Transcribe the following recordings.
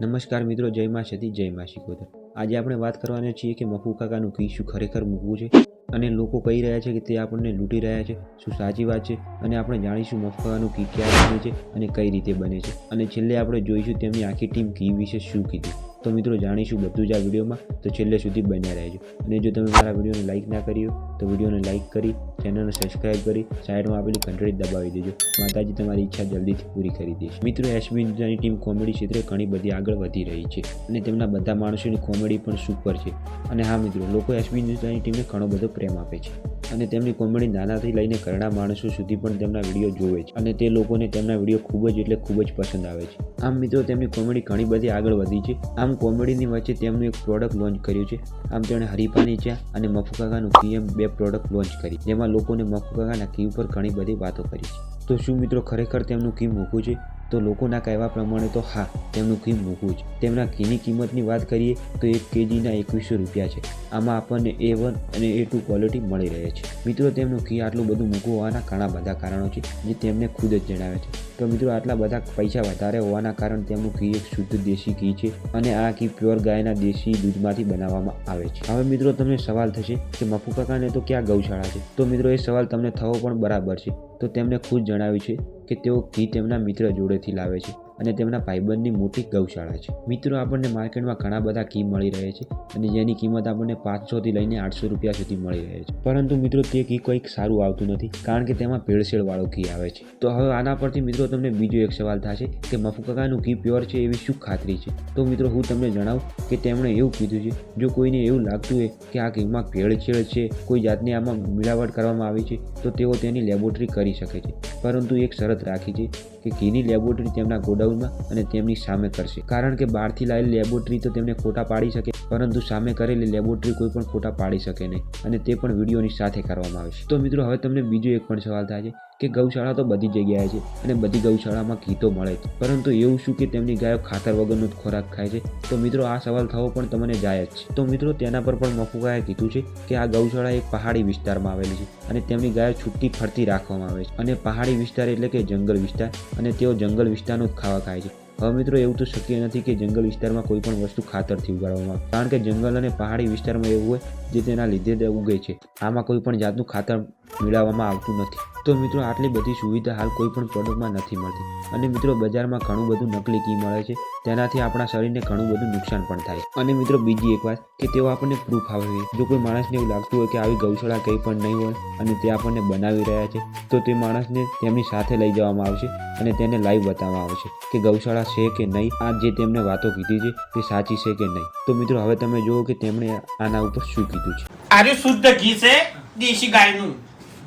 નમસ્કાર મિત્રો, જય મા સતી, જય મા શિકોતર આજે આપણે વાત કરવાના છીએ કે મફુ કાકાનું કીશું ખરેખર મૂકવું છે અને લોકો કહી રહ્યા છે કે તે આપણને લૂંટી રહ્યા છે, શું સાચી વાત છે અને આપણે જાણીશું મફુ કાકાનું કી ક્યારે બને છે અને કઈ રીતે બને છે. અને છેલ્લે આપણે જોઈશું તેમની આખી ટીમ કી વિશે શું કીધું. તો મિત્રો, જાણીશું બધું જ આ વિડીયોમાં. તો છેલ્લે સુધી બન્યા રહેજો. અને જો તમે મારા વિડીયોને લાઇક ના કરી હોય, તો વિડીયોને લાઇક કરી ચેનલને સબસ્ક્રાઇબ કરી સાઈડમાં આપેલી ઘંટડી દબાવી દેજો. માતાજી તમારી ઈચ્છા જલ્દીથી પૂરી કરી દેશે. મિત્રો એસબી ઇન્ડિયાની ટીમ કોમેડી ક્ષેત્રે ઘણી બધી આગળ વધી રહી છે અને તેમના બધા માણસોની કોમેડી પણ સુપર છે. અને હા મિત્રો, લોકો એસબી ઇન્ડિયાની ટીમને ઘણો બધો પ્રેમ આપે છે. અને તેમની કોમેડી નાનાથી લઈને ઘરડા માણસો સુધી પણ તેમના વીડિયો જોવે છે. અને તે લોકોને તેમના વીડિયો ખૂબ જ એટલે ખૂબ જ પસંદ આવે છે. આમ મિત્રો, તેમની કોમેડી ઘણી બધી આગળ વધી છે. આમ કોમેડીની વચ્ચે તેમનું એક પ્રોડક્ટ લોન્ચ કર્યું છે. આમ તેણે હરીફાની ચા અને મફુકાકાનું પીએમ બે પ્રોડક્ટ લોન્ચ કરી. જેમાં લોકોને મફુકાકાના કી ઉપર ઘણી બધી વાતો કરી છે. તો શું મિત્રો ખરેખર તેમનું કી મૂકવું છે? તો લોકોના કહેવા પ્રમાણે તો હા, તેમનું કી મૂકવું છે તેમના ઘીની કિંમતની વાત કરીએ તો એક કેજીના એકવીસો રૂપિયા છે. આમાં આપણને એ વન અને એ ટુ ક્વોલિટી મળી રહે છે. મિત્રો, તેમનું ઘી આટલું બધું મૂકવું હોવાના ઘણા બધા કારણો છે, જે તેમને ખુદ જ જણાવે છે. તો મિત્રો, આટલા બધા પૈસા વધારે હોવાના કારણે તેમનું ઘી એક શુદ્ધ દેશી ઘી છે અને આ ઘી પ્યોર ગાયના દેશી દૂધમાંથી બનાવવામાં આવે છે. હવે મિત્રો, તમને સવાલ થશે કે મફુ કાકાને તો ક્યાં ગૌશાળા છે? તો મિત્રો, એ સવાલ તમને થવો પણ બરાબર છે. તો તેમણે ખુદ જણાવ્યું છે કે તેઓ ઘી તેમના મિત્ર જોડેથી લાવે છે. અને તેમના ભાઈબંધની મોટી ગૌશાળા છે. મિત્રો, આપણને માર્કેટમાં ઘણા બધા કી મળી રહે છે અને જેની કિંમત આપણને પાંચસોથી લઈને આઠસો રૂપિયા સુધી મળી રહે છે. પરંતુ મિત્રો, તે કી કંઈક સારું આવતું નથી કારણ કે તેમાં ભેળસેળવાળું ઘી આવે છે. તો હવે આના પરથી મિત્રો, તમને બીજો એક સવાલ થશે કે મફુ કી પ્યોર છે એવી શું ખાતરી છે? તો મિત્રો, હું તમને જણાવું કે તેમણે એવું કીધું છે, જો કોઈને એવું લાગતું હોય કે આ ઘીમાં ભેળસેળ છે, કોઈ જાતની આમાં મિલાવટ કરવામાં આવી છે, તો તેઓ તેની લેબોરેટરી કરી શકે છે. પરંતુ એક શરત રાખી છે કે ઘીની લેબોરેટરી તેમના ગોડાઉનમાં અને તેમની સામે કરશે. કારણ કે બહારથી લાવેલી લેબોરેટરી તો તેમને ખોટા પાડી શકે. પરંતુ સામે કરેલી લેબોરેટરી કોઈ પણ ફોટા પાડી શકે નહીં અને તે પણ વિડીયોની સાથે કરવામાં આવે છે. તો મિત્રો, હવે તમને બીજો એક પણ સવાલ થાય છે કે ગૌશાળા તો બધી જગ્યાએ છે અને બધી ગૌશાળામાં ઘી મળે છે પરંતુ એવું શું કે તેમની ગાયો ખાતર વગરનો જ ખોરાક ખાય છે? તો મિત્રો, આ સવાલ થવો પણ તમને જાય જ છે. તો મિત્રો, તેના પર પણ મફુકાએ કીધું છે કે આ ગૌશાળા એક પહાડી વિસ્તારમાં આવેલી છે અને તેમની ગાયો છૂટી ફરતી રાખવામાં આવે છે. અને પહાડી વિસ્તાર એટલે કે જંગલ વિસ્તાર અને તેઓ જંગલ વિસ્તારનું જ ખાવા ખાય છે. મિત્રો એવું તો શક્ય નથી કે જંગલ વિસ્તારમાં કોઈ પણ વસ્તુ ખાતરથી ઉગાડવામાં કારણ કે જંગલ અને પહાડી વિસ્તારમાં એવું હોય, જે તેના લીધે ઉગે છે. આમાં કોઈ પણ જાતનું ખાતર મેળવવામાં આવતું નથી. તો મિત્રો આટલી બધી સુવિધા હાલ કોઈ પણ પ્રોડક્ટમાં નથી મળતી. અને મિત્રો બજારમાં ઘણું બધું નકલી ઘી મળે છે, તેનાથી આપણા શરીરને ઘણું બધું નુકસાન પણ થાય. અને મિત્રો બીજી એક વાત કે તેઓ આપણને પ્રૂફ આવે જો કોઈ માણસને એવું લાગતું હોય કે આવી ગૌશાળા કંઈ પણ નહીં હોય અને તે આપણને બનાવી રહ્યા છે, તો તે માણસને તેમની સાથે લઈ જવામાં આવશે અને તેને લાઈવ બતાવવામાં આવશે કે ગૌશાળા છે કે નહીં. આ જે તેમને વાતો કીધી છે, તે સાચી છે કે નહીં? તો મિત્રો હવે તમે જુઓ કે તેમણે આના ઉપર શું કીધું છે. આર્ય શુદ્ધ ઘી છે દેશી ગાયનું.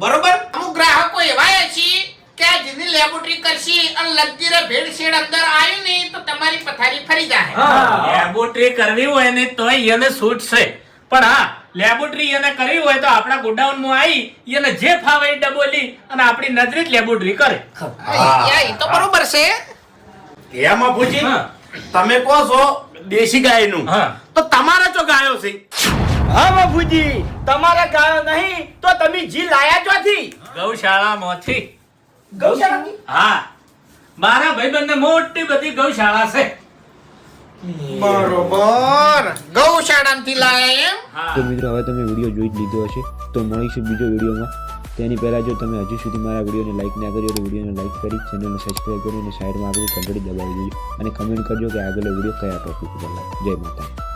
બરોબર અમુક ગ્રાહકો એવા છે કે આ જેની લેબોરેટરી કરશી અને લગતી રે ભેળસેળ અંદર આવી ને તો તમારી પથારી ફરી જાય. લેબોરેટરી કરવી હોય ને તો એને છૂટ છે. પણ હા લેબોરેટરી એને કરવી હોય તો આપણા ગોડાઉનમાં આવી એને જે ફાવે એ ડબોલી અને આપણી નજરે જ લેબોરેટરી કરે. એ તો બરોબર છે. એમાં પૂછી તમે કહો છો દેશી ગાયનું. હા. તો તમારા ચો ગાયો છે? હા બાપુજી તમારા ગાયો નહીં તો તમે જી લાયા ચોથી? ગૌશાળામાંથી. ગૌશાળા હા. મારા ભાઈબંધને મોટી બધી ગૌશાળા છે. બરોબર. ગૌશાળામાંથી લાયા એમ? તો મિત્રો હવે તમે વીડિયો જોઈ જ લીધો હશે. તો મળીશું બીજો વિડીયોમાં. તેની પહેલાં જો તમે હજુ સુધી મારા વિડીયોને લાઇક ના કર્યો તો વિડીયોને લાઇક કરી ચેનલને સબસ્ક્રાઈબ કરી અને સાઈડમાં આગળ ઘંટડી દબાવી દેજો. અને કમેન્ટ કરજો કે આગળનો વીડિયો કયા ટોપિક ઉપર લાગે જય માતા